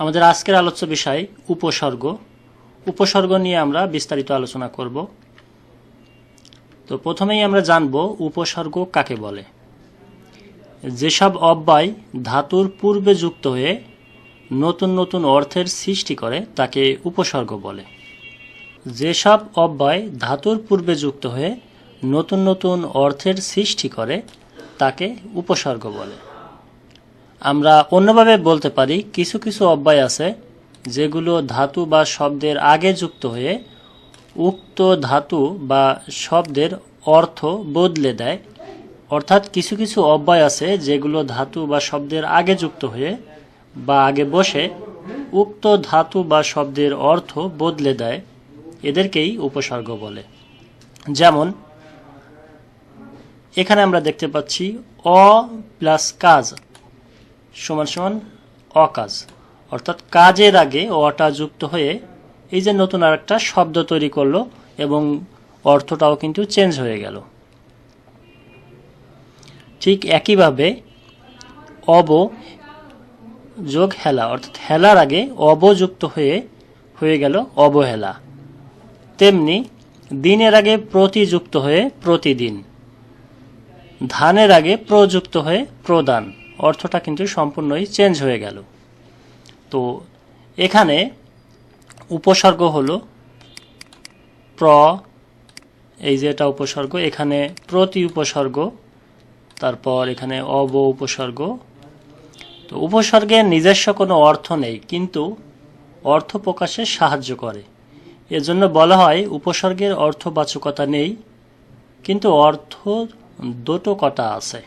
আমাদের আজকের আলোচ্য বিষয় উপসর্গ। উপসর্গ নিয়ে আমরা বিস্তারিত আলোচনা করব। তো প্রথমেই আমরা জানব উপসর্গ কাকে বলে। যেসব অব্যয় ধাতুর পূর্বে যুক্ত হয়ে নতুন নতুন অর্থের সৃষ্টি করে, তাকে উপসর্গ বলে। যেসব অব্যয় ধাতুর পূর্বে যুক্ত হয়ে নতুন নতুন অর্থের সৃষ্টি করে, তাকে উপসর্গ বলে। আমরা অন্যভাবে বলতে পারি, কিছু কিছু অব্যয় আছে যেগুলো ধাতু বা শব্দের আগে যুক্ত হয়ে উক্ত ধাতু বা শব্দের অর্থ বদলে দেয়। অর্থাৎ কিছু কিছু অব্যয় আছে যেগুলো ধাতু বা শব্দের আগে যুক্ত হয়ে বা আগে বসে উক্ত ধাতু বা শব্দের অর্থ বদলে দেয়। এদেরকেই উপসর্গ বলে। যেমন, এখানে আমরা দেখতে পাচ্ছি অ প্লাস কাজ। সমান সমান অকাজ। অর্থাৎ কাজের আগে অটা যুক্ত হয়ে এই যে নতুন আরেকটা শব্দ তৈরি করল এবং অর্থটাও কিন্তু চেঞ্জ হয়ে গেল। ঠিক একইভাবে অব যোগ হেলা, অর্থাৎ হেলার আগে অবযুক্ত হয়ে হয়ে গেল অবহেলা। তেমনি দিনের আগে প্রতিযুক্ত হয়ে প্রতিদিন, ধানের আগে প্রযুক্ত হয়ে প্রদান। অর্থটা কিন্তু সম্পূর্ণই চেঞ্জ হয়ে গেল। তো এখানে উপসর্গ হলো প্র, এই যে এটা উপসর্গ, এখানে প্রতি উপসর্গ, তারপর এখানে অব উপসর্গ। তো উপসর্গের নিজস্ব কোনো অর্থ নেই, কিন্তু অর্থ প্রকাশে সাহায্য করে। এজন্য বলা হয় উপসর্গের অর্থবাচকতা নেই, কিন্তু অর্থ দুটো কটা আছে।